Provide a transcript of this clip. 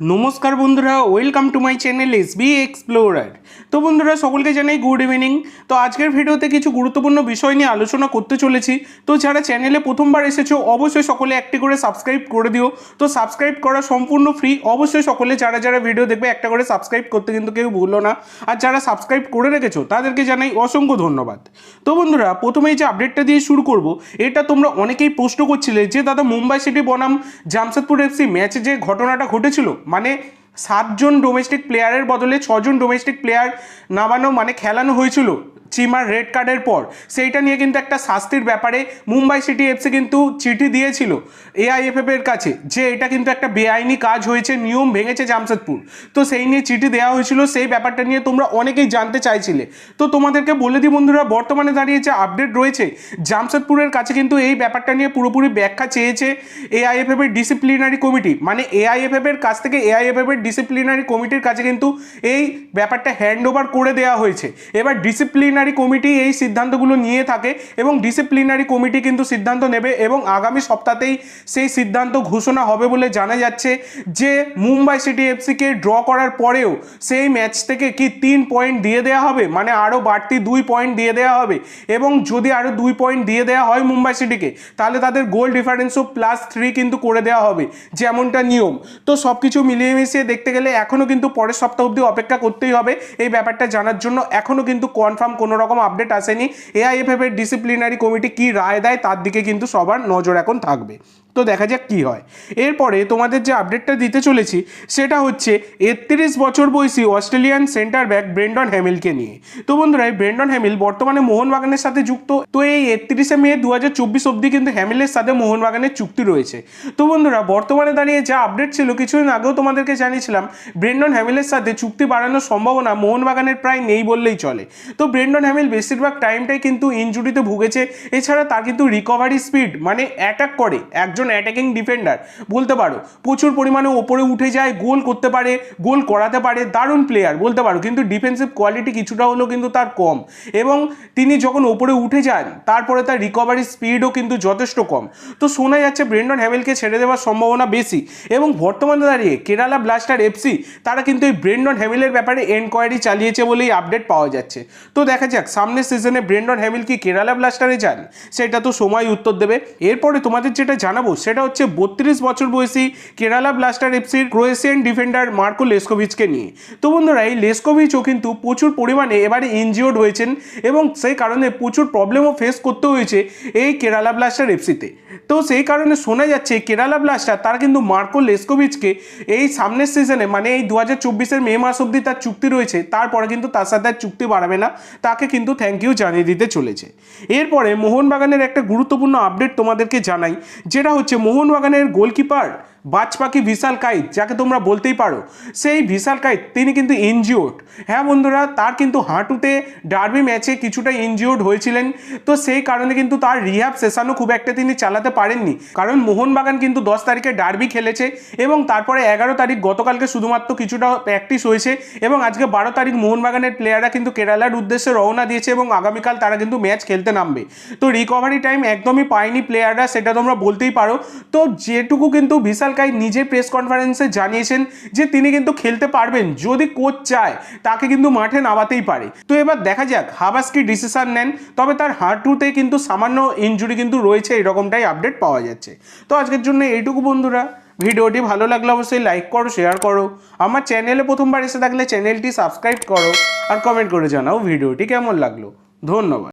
নমস্কার বন্ধুরা welcome to my channel S B explorer তো বন্ধুরা, সকলকে জানাই গুড ইভিনিং তো আজকের ভিডিওতে কিছু গুরুত্বপূর্ণ বিষয় নিয়ে আলোচনা করতে চলেছি। তো যারা চ্যানেলে প্রথমবার এসেছ, অবশ্যই সকলে একটি করে সাবস্ক্রাইব করে দিও। তো সাবস্ক্রাইব করা সম্পূর্ণ ফ্রি অবশ্যই সকলে যারা যারা ভিডিও দেখবে, একটা করে সাবস্ক্রাইব করতে কিন্তু কেউ ভুলো না। আর যারা সাবস্ক্রাইব করে রেখেছো, তাদেরকে জানাই অসংখ্য ধন্যবাদ। তো বন্ধুরা, প্রথমেই যে আপডেটটা দিয়ে শুরু করব, এটা তোমরা অনেকেই প্রশ্ন করছিলে যে, দাদা, মুম্বাই সিটি বনাম, জামশেদপুর এফসি ম্যাচে যে ঘটনাটা ঘটেছিল মানে সাতজন ডোমেস্টিক প্লেয়ারের বদলে ছজন ডোমেস্টিক প্লেয়ার নামানো মানে খেলানো হয়েছিল চিমার রেড কার্ডের পর। সেইটা নিয়ে কিন্তু একটা শাস্তির ব্যাপারে মুম্বাই সিটি এফসি কিন্তু চিঠি দিয়েছিল এআইএফএফ এর কাছে যে এটা কিন্তু একটা বেআইনি কাজ হয়েছে, নিয়ম ভেঙেছে জামশেদপুর। তো সেই নিয়ে চিঠি দেওয়া হয়েছিল, সেই ব্যাপারটা নিয়ে তোমরা অনেকেই জানতে চাইছিলে। তো তোমাদেরকে বলে দিই বন্ধুরা, বর্তমানে দাঁড়িয়ে যে আপডেট রয়েছে, জামশেদপুরের কাছে কিন্তু এই ব্যাপারটা নিয়ে পুরোপুরি ব্যাখ্যা চেয়েছে এআইএফএফ এর ডিসিপ্লিনারি কমিটি মানে এআইএফএফ এর কাছ থেকে এআইএফএফ এর ডিসিপ্লিনারি কমিটির কাছে কিন্তু এই ব্যাপারটা হ্যান্ড ওভার করে দেওয়া হয়েছে। এবার ডিসিপ্লিনারি কমিটি এই সিদ্ধান্তগুলো নিয়ে থাকে এবং ডিসিপ্লিনারি কমিটি কিন্তু সিদ্ধান্ত নেবে এবং আগামী সপ্তাহতেই সেই সিদ্ধান্ত ঘোষণা হবে বলে জানা যাচ্ছে যে মুম্বাই সিটি এফসিকে ড্র করার পরেও সেই ম্যাচ থেকে কি তিন পয়েন্ট দিয়ে দেওয়া হবে? মানে আরও বাড়তি দুই পয়েন্ট দিয়ে দেওয়া হবে। এবং যদি আরও দুই পয়েন্ট দিয়ে দেওয়া হয় মুম্বাই সিটিকে, তাহলে তাদের গোল ডিফারেন্সও প্লাস থ্রি কিন্তু করে দেওয়া হবে, যেমনটা নিয়ম। তো সব কিছু মিলিয়ে মিশিয়ে দেখতে গেলে এখনও কিন্তু পরের সপ্তাহ অবধি অপেক্ষা করতেই হবে। এই ব্যাপারটা জানার জন্য এখনও কিন্তু কনফার্ম কোনো রকম আপডেট আসেনি। এআইএফএফ এর ডিসিপ্লিনারি কমিটি কি রায় দেয় তার দিকে কিন্তু সবার নজর এখন থাকবে। তো দেখা যাক কি হয়। এরপরে তোমাদের যে আপডেটটা দিতে চলেছি, সেটা হচ্ছে একত্রিশ বছর বয়সী অস্ট্রেলিয়ান সেন্টার ব্যাক ব্রেন্ডন হ্যামিলকে নিয়ে। তো বন্ধুরা, এই ব্রেন্ডন হ্যামিল বর্তমানে মোহনবাগানের সাথে যুক্ত। তো এই একত্রিশে মে দু হাজার চব্বিশ অব্দি কিন্তু হ্যামিলের সাথে মোহনবাগানের চুক্তি রয়েছে। তো বন্ধুরা, বর্তমানে দাঁড়িয়ে যা আপডেট ছিল, কিছুদিন আগেও তোমাদেরকে জানিয়েছিলাম ব্রেন্ডন হ্যামিলের সাথে চুক্তি বাড়ানোর সম্ভাবনা মোহনবাগানের প্রায় নেই বললেই চলে। তো ব্রেন্ডন হ্যামিল বেশিরভাগ টাইমটাই কিন্তু ইনজুরিতে ভুগেছে, এছাড়া তার কিন্তু রিকভারি স্পিড মানে অ্যাটাক করে, একজন অ্যাটাকিং ডিফেন্ডার বলতে পারো, প্রচুর পরিমাণে ওপরে উঠে যায়, গোল করতে পারে, গোল করাতে পারে, দারুণ প্লেয়ার বলতে পারো, কিন্তু ডিফেন্সিভ কোয়ালিটি কিছুটা হলেও কিন্তু তার কম। এবং তিনি যখন ওপরে উঠে যান, তারপরে তার রিকভারি স্পিডও কিন্তু যথেষ্ট কম। তো শোনা যাচ্ছে ব্রেন্ডন হ্যামেলকে ছেড়ে দেওয়ার সম্ভাবনা বেশি। এবং বর্তমানে দাঁড়িয়ে কেরালা ব্লাস্টার এফসি তারা কিন্তু এই ব্রেন্ডন হ্যামিলের ব্যাপারে এনকোয়ারি চালিয়েছে বলেই আপডেট পাওয়া যাচ্ছে। তো দেখা যাক, সামনের সিজনে ব্রেন্ডন হ্যামিল কি কেরালা ব্লাস্টারে যান? সেটা তো সময় উত্তর দেবে। এরপরে তোমাদের যেটা জানাব, সেটা হচ্ছে বত্রিশ বছর বয়সী কেরালা ব্লাস্টার এফসির ক্রোয়েশিয়ান ডিফেন্ডার মার্কো লেসকোভিচকে নিয়ে। তো বন্ধুরা, এই লেসকোভিচও কিন্তু প্রচুর পরিমাণে এবারে ইনজিওর্ড হয়েছেন এবং সেই কারণে প্রচুর প্রবলেমও ফেস করতে হয়েছে এই কেরালা ব্লাস্টার এফসিতে তো সেই কারণে শোনা যাচ্ছে কেরালা ব্লাস্টার, তার কিন্তু মার্কো লেসকোভিচকে এই সামনের সিজনে মানে এই দু হাজার চব্বিশের মে মাস অবধি তার চুক্তি রয়েছে, তারপরে কিন্তু তার সাথে আর চুক্তি বাড়াবে না, তাকে কিন্তু থ্যাংক ইউ জানিয়ে দিতে চলেছে। এরপরে মোহনবাগানের একটা গুরুত্বপূর্ণ আপডেট তোমাদেরকে জানাই, যেটা হচ্ছে মোহনবাগানের গোলকিপার বাজপাখি বিশাল কাইত, যাকে তোমরা বলতেই পারো। সেই বিশাল কাইত, তিনি কিন্তু ইনজিওর্ড। হ্যাঁ বন্ধুরা, তার কিন্তু হাঁটুতে ডার্বি ম্যাচে কিছুটা ইনজিওর্ড হয়েছিলেন। তো সেই কারণে কিন্তু তার রিহ্যাব সেশনও খুব একটা তিনি চালাতে পারেননি। কারণ মোহনবাগান কিন্তু দশ তারিখে ডার্বি খেলেছে এবং তারপরে এগারো তারিখ গতকালকে শুধুমাত্র কিছুটা প্র্যাকটিস হয়েছে এবং আজকে বারো তারিখ মোহনবাগানের প্লেয়াররা কিন্তু কেরালার উদ্দেশ্যে রওনা দিয়েছে এবং আগামীকাল তারা কিন্তু ম্যাচ খেলতে নামবে। তো রিকভারি টাইম একদমই পায়নি প্লেয়াররা সেটা তোমরা বলতেই পারো। তো যেটুকু কিন্তু বিশাল কাই নিজে প্রেস কনফারেন্সে জানিয়েছেন যে তিনি কিন্তু খেলতে পারবেন, যদি কোচ চায়, তাকে কিন্তু মাঠে নামাতেই পারে। তো এবার দেখা যাক, হাবাস কি ডিসিশন নেন, তবে তার হাঁটুতে কিন্তু সামান্য ইঞ্জুরি কিন্তু রয়েছে, এরকমটাই আপডেট পাওয়া যাচ্ছে। তো আজকের জন্য এইটুকু বন্ধুরা। ভিডিওটি ভালো লাগলে অবশ্যই লাইক করো শেয়ার করো। আমার চ্যানেলে প্রথমবার এসে থাকলে চ্যানেলটি সাবস্ক্রাইব করো, আর কমেন্ট করে জানাও ভিডিওটি কেমন লাগল। ধন্যবাদ।